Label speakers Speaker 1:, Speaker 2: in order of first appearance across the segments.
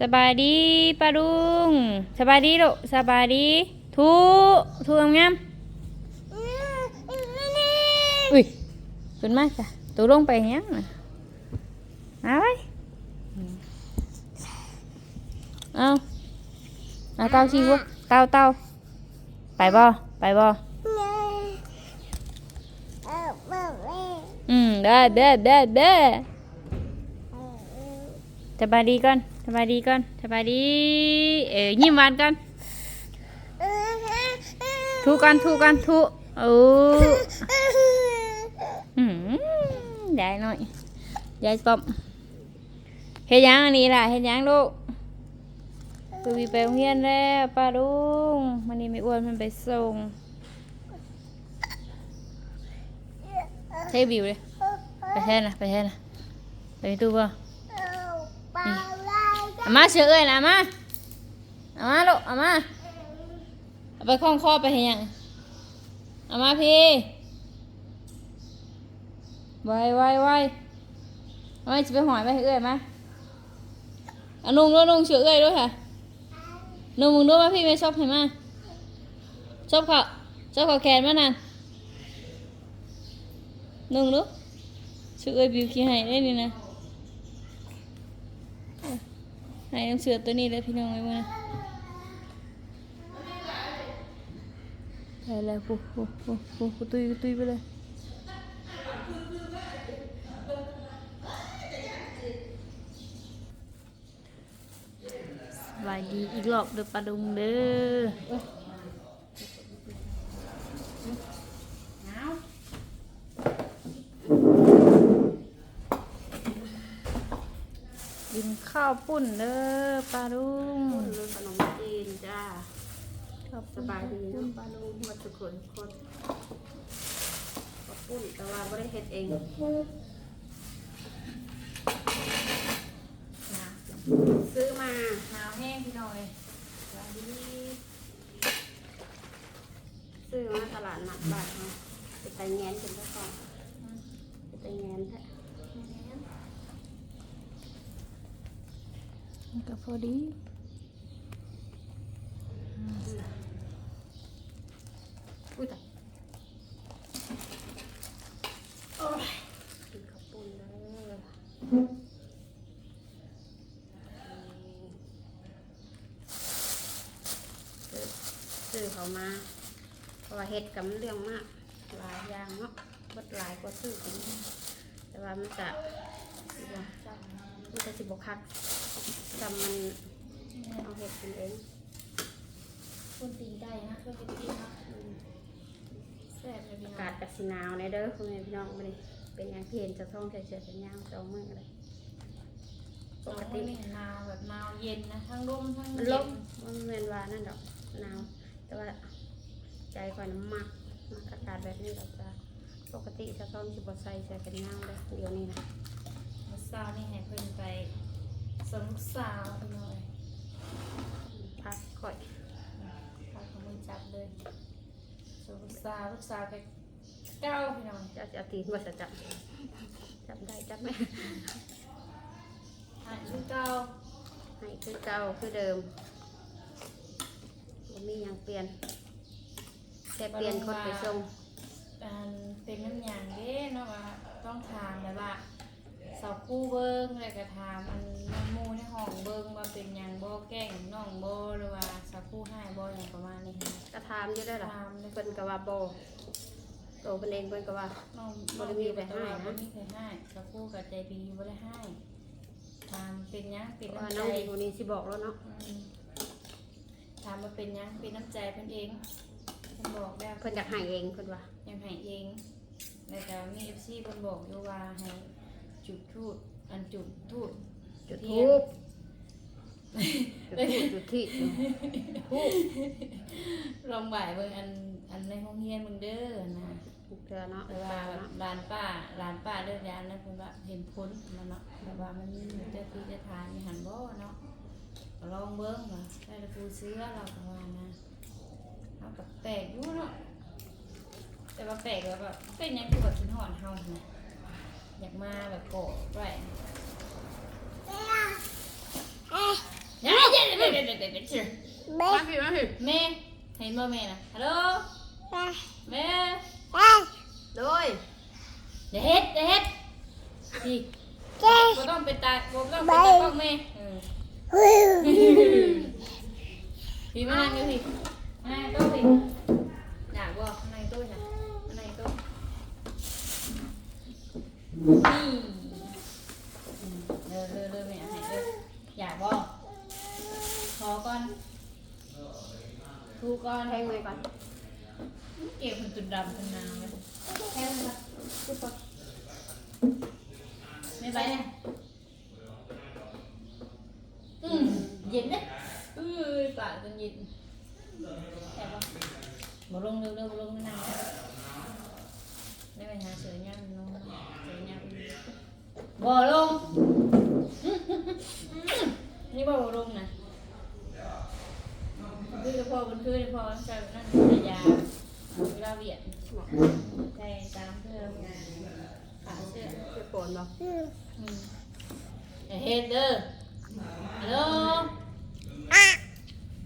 Speaker 1: สบายดีป้าลุงสบายดีลูกสบายดีทูทูงามๆอุ้ยขึ้นมาจ้ะตัวลงไปยังน่ะเอาไว้เอาเอาเต้าชีวะเต้าเต้าไปบ่ไปบ่อืมเด้อเด้อเด้อเด้อสบายดีก่อน สบายดีก่อนสบายดีเอ๋ยิ้มหวานก่อนทูกันทูกันทูโอ้อืมยายหน่อยยายปอมเฮ็ดยังอันนี้ล่ะเฮ็ดยังลูกตูวีไปโรงเรียนแล้วป้าลุงมันนี้ไม่อ้วนมันไปส่งเทบิวเลยไปแทนนะไปแทนนะไปตู้ป่ะ อามาเชื่อเอ้ยนะอามาอามาลูกอามาเอาไปคล้องคอไปเห็นยังอามาพี่ไวไวไวไปจะไปหอยไปให้เอ้ยมาอานุ่งด้วยนุ่งเชื่อเอ้ยด้วยค่ะนุ่งมึงด้วยมาพี่ไม่ชอบเห็นมาชอบเขาชอบเขาแขนมานั่นนุ่งดูเชื่อเอ้ยบิวขี้ให้ได้นี่นะ ให้น้ำเสือตัวนี้เลยพี่น้องไว้มาไปแล้วปุ๊บปุ๊บปุ๊บปุ๊บปุ๊บตุยตุยไปเลยสบายดีอีกรอบเด้อปลาดุงเด้อ ข้าวปุ้นเด้อปลาดุง
Speaker 2: รุ่นขนมจีนจ้า
Speaker 1: ข้าว
Speaker 2: ส
Speaker 1: ปุ้น
Speaker 2: บายดีเนาะปลาลูกมาทุกคนคนขอบคุณแต่ว่าไม่ได้เฮ็ดเองนะซื้อมา
Speaker 1: หนาวแห้งพี่น้องเลยสบายดี
Speaker 2: ซื้อมาตลาดนัดบ้านเนาะไปไต่แงนเป็นเจ้าของไปไต่แงนแท้
Speaker 1: มัน ก็พอดี
Speaker 2: อุ้ยแต่โอ้ยกินข้าวปุ้นเลยซื้อซื้อเขามาเพราะว่าเฮ็ดกับเรื่องมาก หลายอย่างเนาะบดหลายกว่าซื้อกินแต่ว่ามันจะมันจะสิบกคัก จำมันเอาเฮ็ดกินเอง
Speaker 1: คนตีนไก่นะก็เป็นตีนนะแซ่บเลยพี่
Speaker 2: อา
Speaker 1: น้อง
Speaker 2: กาศกับสีหนาวในเด้อคุณแม่พี่น้องมาดิเป็นอย่างที่เห็นจะท่องเฉยๆเป็นยางสองมือเลย
Speaker 1: ปกตินี่หนาวแบบหนาวเย็นนะทั้งลมทั้ง
Speaker 2: มัน
Speaker 1: เย็
Speaker 2: ล
Speaker 1: น
Speaker 2: มมันเมนว่านั่นดอกหนาวแต่ว่าใจก่อนมักมักอากาศแบบนี้เราจะปกติจะต้องสิบใส่ใส่กันยางเลยเดี๋ยวนี้นะ
Speaker 1: เมื่อเช้านี่ให้เพิ่นไป ส่งลูกสาวพี่น้องเลย
Speaker 2: พักค่อย
Speaker 1: พาเขามือจับเลยส่งลูกสาวลูกสาวไปเก้าพี่น้อง
Speaker 2: จะจะตีว่าจะจับจับได้จับไหม
Speaker 1: อ่านชื่อเก้า
Speaker 2: ให้คือเก่าคือเดิมบ่มีหยังเปลี่ยนแค่เปลี่ยนคนไปส่ง
Speaker 1: อันเป็นน้ำยางเด้เนาะว่าต้องถามแบบว่าสาวคู่เบิ้งเลยก็ถามอันน้ำมูในห้องเบิ้งว่าเป็นหยังบ่แกล้งน้องบ่หรือว่าสาวคู่ให้บ่อย่างประมาณนี้ค่ะ
Speaker 2: กระทามอยู่ได้อล่ะ
Speaker 1: ถามเลย
Speaker 2: เพิ่นก็ว่าบ่โตเพิ่นเองเพิ่นก็ว่า
Speaker 1: น้อง
Speaker 2: บ่ได้มีไปให้นะ
Speaker 1: บ่มีไปให้สาวคู่กับใจดีบ่ได้ให้ถามเป็นหยังเป็น
Speaker 2: ว่า
Speaker 1: น้ำใจ
Speaker 2: น้องดีคนนี้สิบอกแล้วเนาะ
Speaker 1: อืมถามว่าเป็นหยังเป็นน้ำใจเพิ่นเองเพิ่นบอกแล้ว
Speaker 2: เพิ่นอยากให้เองเพิ่นว่า
Speaker 1: ยังให้เอง แล้วก็มี FC เพิ่นบอกอยู่ว่าให้ จุดทูตอันจุดทูต
Speaker 2: จุด
Speaker 1: เที
Speaker 2: ทู
Speaker 1: ยน
Speaker 2: บจุดทูบจุดที่ทูบ
Speaker 1: ลองบ่ายเบิ่งอันอันในห้องเรียนมึงเด้อนะ
Speaker 2: เถื่อเนาะ
Speaker 1: แต่ว่าแบบร้านป้าร้านป้าเลิกยานแล้วเพิ่นว่าเห็นพ้นมันเนาะแต่ว่ามันมีเจ้าที่เจะทานมีหันบ่เนาะก็ลองเบิ่งว่าได้แต่กูเสื้อเราก็ว่านะเอากับแปลกอยู่เนาะแต่ว่าแปลกแล้วแบบเป็นหยังคือแบบกินหอนเฮานะ อยากมาแบบโกะไว้เด็ดเด็ดเด็ดเด็ดเด็ดเด็ด
Speaker 2: มาพี่มาพี่
Speaker 1: แม่เห็นบ่แม่น่ะฮัลโหลแม่
Speaker 2: โดย
Speaker 1: เดี๋ยวเฮ็ดเดี๋ยวเฮ็ดพี่บ่ต้องไปตาบ่ต้องไปตากล้องแม่เออพี่มานั่งอยู่พี่มานั่งโต๊ะพี่อยากบ่มานั่งโต๊ะจ้ะมานั่งโต๊ะ นี่อืมเด้อเด้อเด้อแม่ให้เด้ออยากบ่ขอก่อนทูก่อน
Speaker 2: แทงมือก่อน
Speaker 1: เก็บมันตุดดำเป็นนางเลยแค่นั้นละปุ๊บปุ๊บไม่ไปเนี่ยอืมเย็นเนี่ยอือปากจนเย็นแต่ว่าบ่ลงเร็วเร็วบ่ลงไม่นานได้ไปหาเสือย่ำลงเสือย่ำบ่ลงอื้อนี่บ่บ่ลงนะคือจะพอบนคือจะพอใส่นั่นใส่ยาเวลาเวียน ใช่ตามเพื่อนขาเสื้อ
Speaker 2: จะปนบ่
Speaker 1: อืมอย่าเฮ็ดเด้อฮัลโหล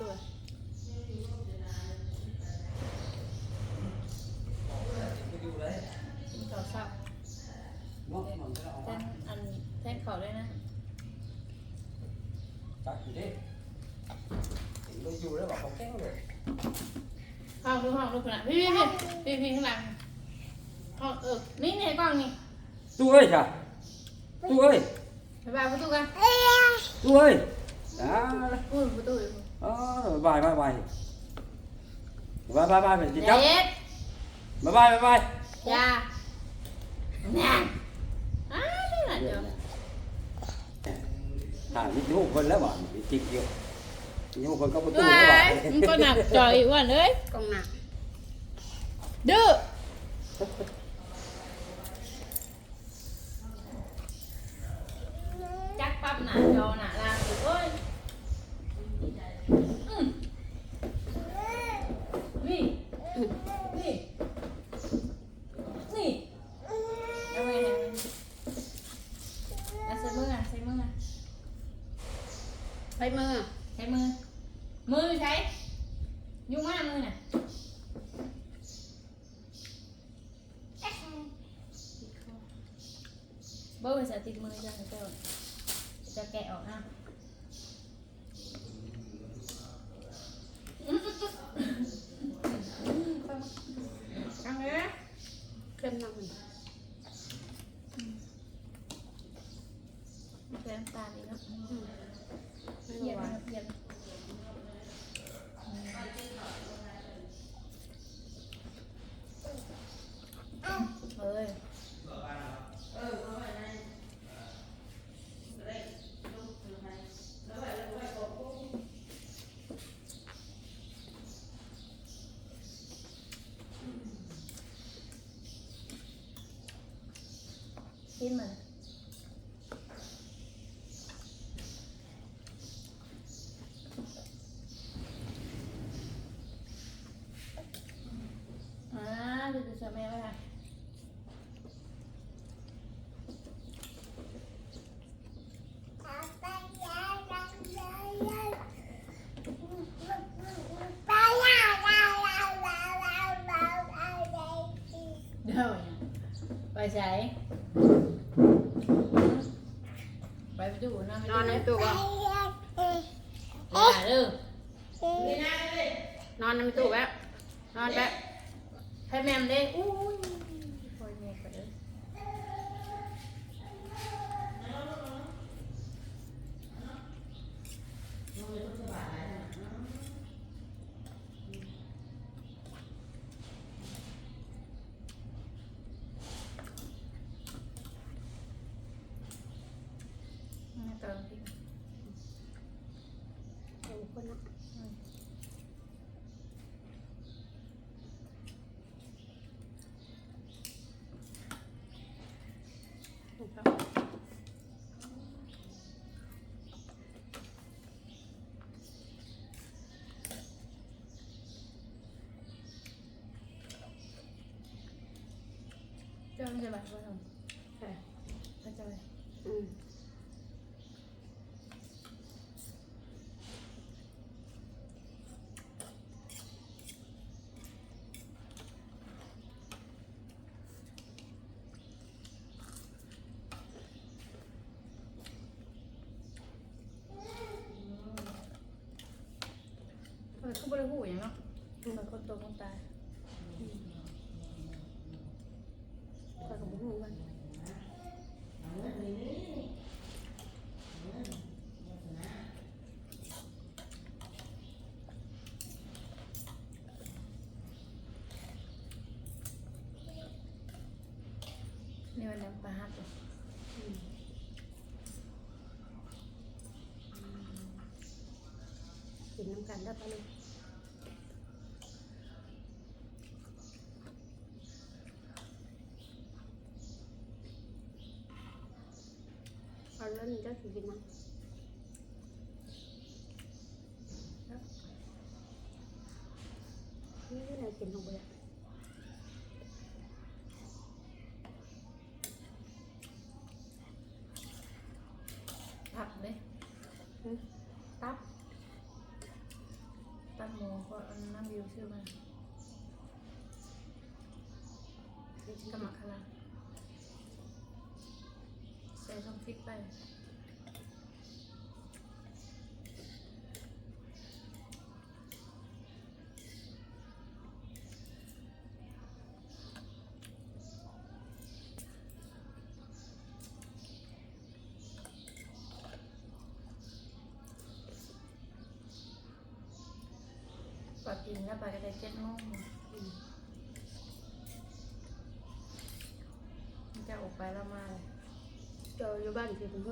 Speaker 1: ตูอยู่
Speaker 3: อ๋อบายบายบายบายบายบายเป็นจิต
Speaker 1: เด็
Speaker 3: จับ
Speaker 1: ด
Speaker 3: บายบายบายบาย
Speaker 1: ยานั่นอ้าว นี่แหละเดี๋ยว
Speaker 3: หาวิทยุคนแล้วบ่มีจิกอยู่วิทยุคนก็ประตู
Speaker 1: ว้า
Speaker 3: แล้วบ่
Speaker 1: ยมันก็หนักจ่อยอ้วนเอ้ย
Speaker 2: กองหนัก
Speaker 1: ดื้อจักปั๊บหนาจอหนาลางอยู่เอ้ยอืมนี่ นี่ นี่เอาไงเนี่ยเอาใส่มืออะใส่มืออะ
Speaker 2: ไปมือ
Speaker 1: ใช้มือ มือใช้ ยุ่งมากมือน่ะเบอร์จะติดมือจ้ะเจ้าจะแกะออกนะกังเลย
Speaker 2: เข้มน้ำมัน
Speaker 1: แก้มตาดีเนาะ
Speaker 2: ไม่
Speaker 1: เยียบ
Speaker 2: รู้ว่า
Speaker 1: เยียบเอ้ย กินมัน อ่าเดี๋ยวจะเชื่อแม่ไว้ค่ะเดี๋ยวเนี่ย ไปใช้ไปไปดูนะไป
Speaker 2: น
Speaker 1: ดู
Speaker 2: อนใน
Speaker 1: นะ
Speaker 2: ตู้บ่
Speaker 1: อย่าเด้อน
Speaker 2: อนในตู้แบบนอนแบบ
Speaker 1: ให้แม่มเด้อุ้ย คนละถูกแล้ว这样子吧，说什么？ มันคนโตคนตาย
Speaker 2: ข้อยก็บ่ฮู้กัน
Speaker 1: นี่มันน้ำปลาฮักเลย
Speaker 2: กินน้ำกันได้ปะลูก อาแล้นี่เจ้าสิกินนะนี่ไหนกินของเบื่อ
Speaker 1: ตับเลยตับ ตับหมูก็นน้ำวิวชื่อมันกะหมักขนาด ใส่ส้มพริกไปปลากินแล้วไปก็ได้เจ็ดโมง
Speaker 2: อืม
Speaker 1: จะออกไปแล้วมา เลย
Speaker 2: เจออยู่บ้านสิเพิ่งแล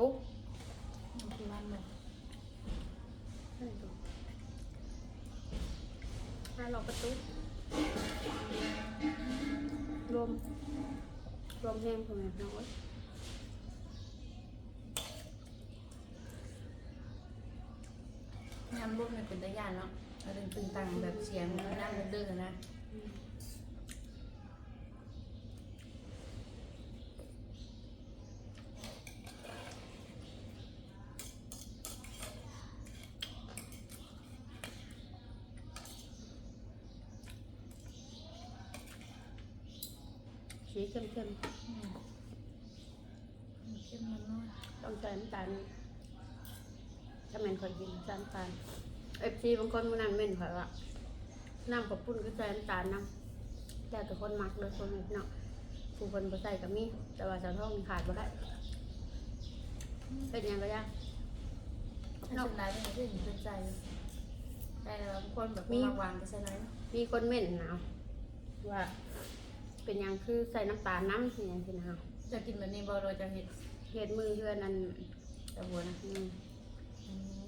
Speaker 2: ้ ให้เราประตูรวมรวมแห้งของแม่น้อย
Speaker 1: งานบุญมันเป็นตะยานเนาะเราตึงตึงตังแบบเสียงนั่งดื้อๆนะ
Speaker 2: สีเข้มเข้ม
Speaker 1: อืมมันเข้มมันน้อย
Speaker 2: ๆต้องใส่น้ำตาลถ้าแม่นคอยกินใส่น้ำตาลเอฟ ซีบางคนมันนั่นเม่นคอยว่าน้ำกับปุ้นก็ใส่น้ำตาลน้ำแต่แต่คนมักเลยคนเนาะผู้คนบ่ใส่ก็มีแต่ว่าสาวท้องนี่ขาดบ่ได้เป็นหยังก็ยาก
Speaker 1: ถ้าสุดท้ายเป็นที่หนูเป็นใจแต่บางคนแบบ
Speaker 2: มี
Speaker 1: มาวางก็ใช่ไหม
Speaker 2: มีคนเม่นหนาวว่า เป็นหยังคือใส่น้ำตาลน้ำเป็นหยังคือหนาว
Speaker 1: จะกินแบบนี้บ่เราจะเห็ด
Speaker 2: เห็ดมือเดือนนั้น
Speaker 1: ตะบัวนะ
Speaker 2: อืม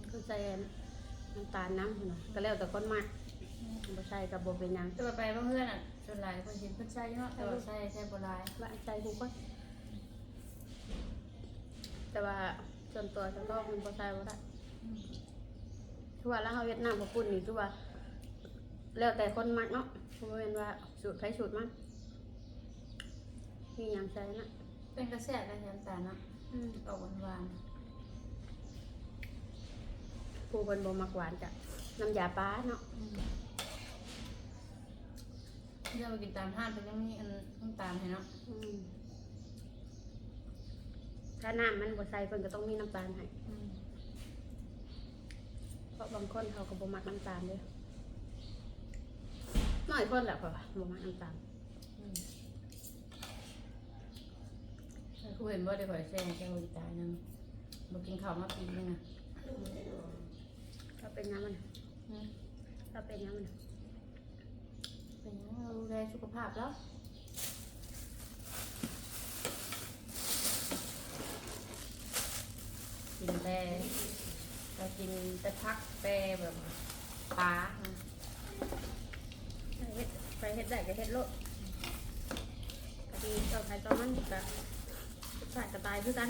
Speaker 2: คือใส่ น้ำตาลน้ำพุ่นน่ะก็แล้วแต่คนมากบ่ใส่กับบ่เป็นหยัง
Speaker 1: จะไปบางเพื่อนอะส่วนหลายคนเห็นเพื่อนใช่เนาะแต่ว่าใช่ใช่โบราณ
Speaker 2: ว่าใส่ทุกคนแต่ว่าส่วนตัวฉันก็มันบ่ใส่บ่ได้คือว่าแล้วเฮาเวียดนามกับปุ่นนี่คือว่า แล้วแต่คนมักเนาะบ่แม่นว่าสูตรใครสูตรมันมีหยังใส่นะ
Speaker 1: เป็นกระแสกันยันตาเนาะ
Speaker 2: อืม
Speaker 1: ออกหวาน
Speaker 2: ผู้เพิ่นบ่มักหวานจ้ะน้ำยาปลาเนาะ
Speaker 1: ๆอืมเดี๋ยวไปกินตามห้างเป็นยังมีอันน้ำตาลให้เนาะ
Speaker 2: อืมถ้าน้ำมันบ่ใส่เพิ่นก็ต้องมีน้ำตาลให้
Speaker 1: อืม
Speaker 2: เพราะบางคนเขาก็บ่มักน้ำตาลเด้น้อยคนแหละค่ะบ่มักน้ำตาล
Speaker 1: อืมครูเห็นว่าได้ข่อยแซ่แก้วตายนึงมากินข้าวมาปีนึงอะ
Speaker 2: ถ้าเป็นน้ำมัน
Speaker 1: อืม
Speaker 2: ถ้าเป็นน้ำมัน
Speaker 1: เป็นยังเราดูแลสุขภาพแล้ว
Speaker 2: แต่ก็กินแต่พักแต่แบบปลาเฮ็ดไปเฮ็ดได้ก็เฮ็ดโลดก็ดีต่อไปต่อมันก็ใส่กระตายคือกัน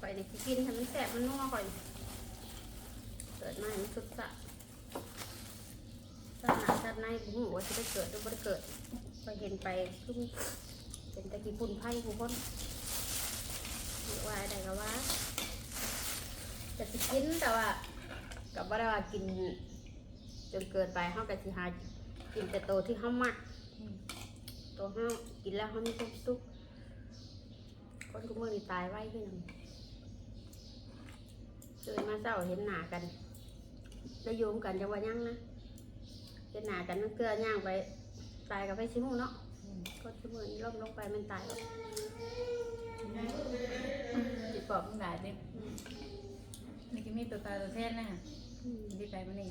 Speaker 2: ข่อยได้กินให้มันแซ่บมันนัวข่อยเกิดมาให้มันสุดสะชาติหน้าชาติในบ่ฮู้ว่าสิได้เกิดหรือบ่ได้เกิดข่อเห็นไปคือเป็นตะกี้ปุ่นไผ่ผู้คนว่าได้ก็ว่าจะสิกินแต่ว่ากับว่าได้ว่ากิน จนเกินไปเขาก็สิหากินแต่โตที่เขามักโตวเขากินแล้วเขามีความสุขคนทุกมือนี่ตายไว้ขึ้นตื่นมาเช้าเห็นหนากัน ได้โยมกันจะว่ายังนะเห็นหนากันนั่นเกลือย่างไป ตายกับไปชิมูเนาะคนทุกมือนี่ล้มลงไปมันตายแล้ว
Speaker 1: จิตปอบมันหลายเด้นี่ก็มีตัวตายตัวแทนนะ
Speaker 2: อืม
Speaker 1: ที่ไปมันนี่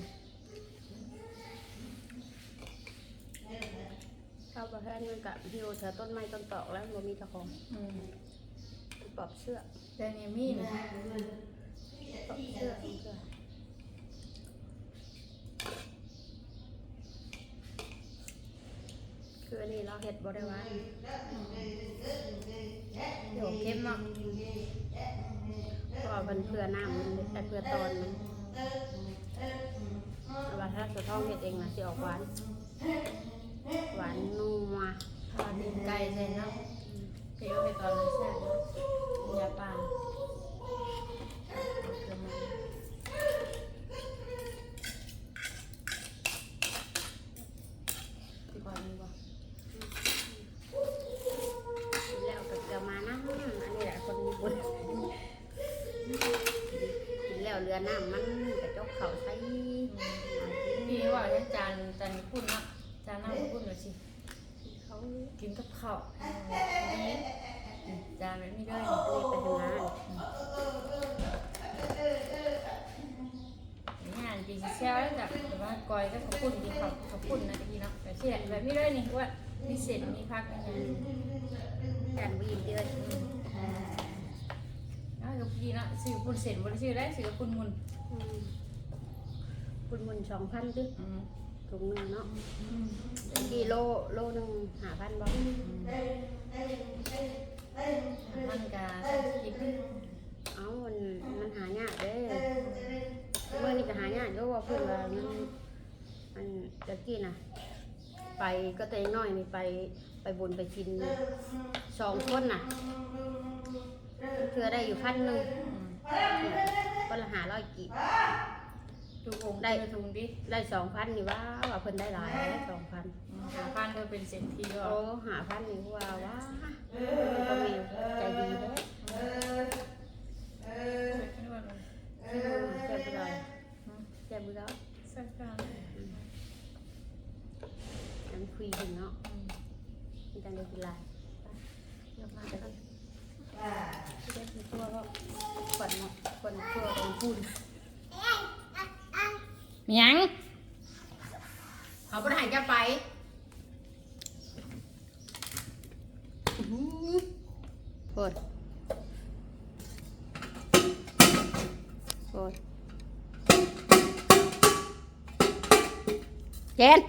Speaker 2: เข้าประเทศมันกับฮิวเธอต้นไม้ต้นตอกแล้วมันมีเจ้าของ
Speaker 1: อืม
Speaker 2: ปอบเสื้อ
Speaker 1: แต่เนี่ยมีนะ
Speaker 2: ปอบเสื้อเสื้อ คืออันนี้เราเห็ดบริวาร
Speaker 1: เดี๋ยวเข้มเนาะ
Speaker 2: เพราะว่ามันเพื่อน้ำมันแต่เพื่อตอนมันแต่ว่าถ้าสุดท้องเห็ดเองนะสิออกหวาน หวานนัว
Speaker 1: ทอดดินไก่ใส่เนาะเดี๋ยวไปตอนนั้นแซ่บเนาะยาปานเกลือมันที่ก่อนมีบ่
Speaker 2: กินแล้วก็เกลือมานะอันนี้แหละคนมีบุญกินแล้วเรือน้ำมันกระจกเขาใส่
Speaker 1: พี่ว่าเล่นจานจานญี่ปุ่นเนาะจานน้ำญี่ปุ่นเลย สิ
Speaker 2: เขา
Speaker 1: กินกับข้าวนี่จานแบบนี้ด้วย
Speaker 2: เรียกไปทำงาน
Speaker 1: งานกินเช้าแล้วแบบแต่ว่ากอยก็ขอบคุณกินข้าวขอบคุณนะทีเนาะแบบที่แหละแบบนี้ด้วยนี่ว่ามีเศษมีพักอะไรอย่างเงี้ย
Speaker 2: การวีนเดือน
Speaker 1: แล้วกับพี่เนาะซื้อปุ่นเศษบริซื้อได้ซื้อปุ่นมุน
Speaker 2: คุณมุนสองพันดึก
Speaker 1: อืม
Speaker 2: ถุงหนึ่งเนาะกี่โลโลหนึ่งหาพันบ่
Speaker 1: มันกาคิด
Speaker 2: เอ้ามันมันหายากเด้เมื่อนี้ก็หายากเด้อว่าเพิ่อนว่ามันมันตะกี้น่ะไปก็ตัวน้อยนี่ไปไปบุญไปกินสองคนน่ะเพื่อได้อยู่พันหนึ่ง
Speaker 1: อืม
Speaker 2: คนละหาร้อยกี่
Speaker 1: ดูองได้ถุงดิ
Speaker 2: ได้สองพันนี่ว่าว่าเพิ่นได้หลายสองพัน
Speaker 1: หาพันก็เป็นเศษทีก็
Speaker 2: โอ้หาพันนี่ว่าว่าก็มีใจดีเด้แซ่บบ่ได้แซ่บบ่ได้
Speaker 1: สักการ
Speaker 2: อันคุยถึงเนาะมีการได้กินหลาย
Speaker 1: ยกมาแต่ก็
Speaker 2: ที่ได้กินทั่วก็ขวัญเนาะขวัญทั่วของ พูน
Speaker 1: ยัง
Speaker 2: เขาบ่ได้ให้จะไปโอ้ยโอ้ยเจน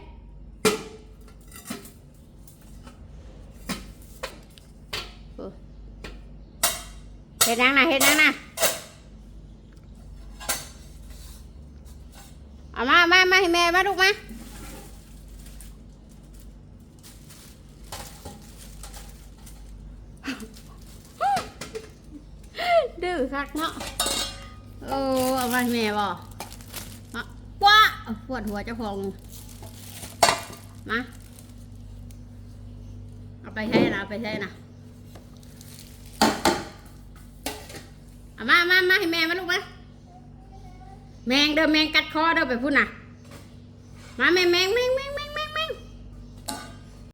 Speaker 2: โอ้ยเฮ็ดนังนะเฮ็ดนังนะเอา มามามาให้แม่มาลูกมาดื้อคักเนาะโอ้เอาไปแม่บ่มาว้าปวดหัวเจ้าของมาเอาไปใช้นะเอาไปใช้นะเอามามามาให้แม่มาลูกมา แมงเด้อแมงกัดคอเด้อไปพูดน่ะมาแม่แมงแมงแมงแมง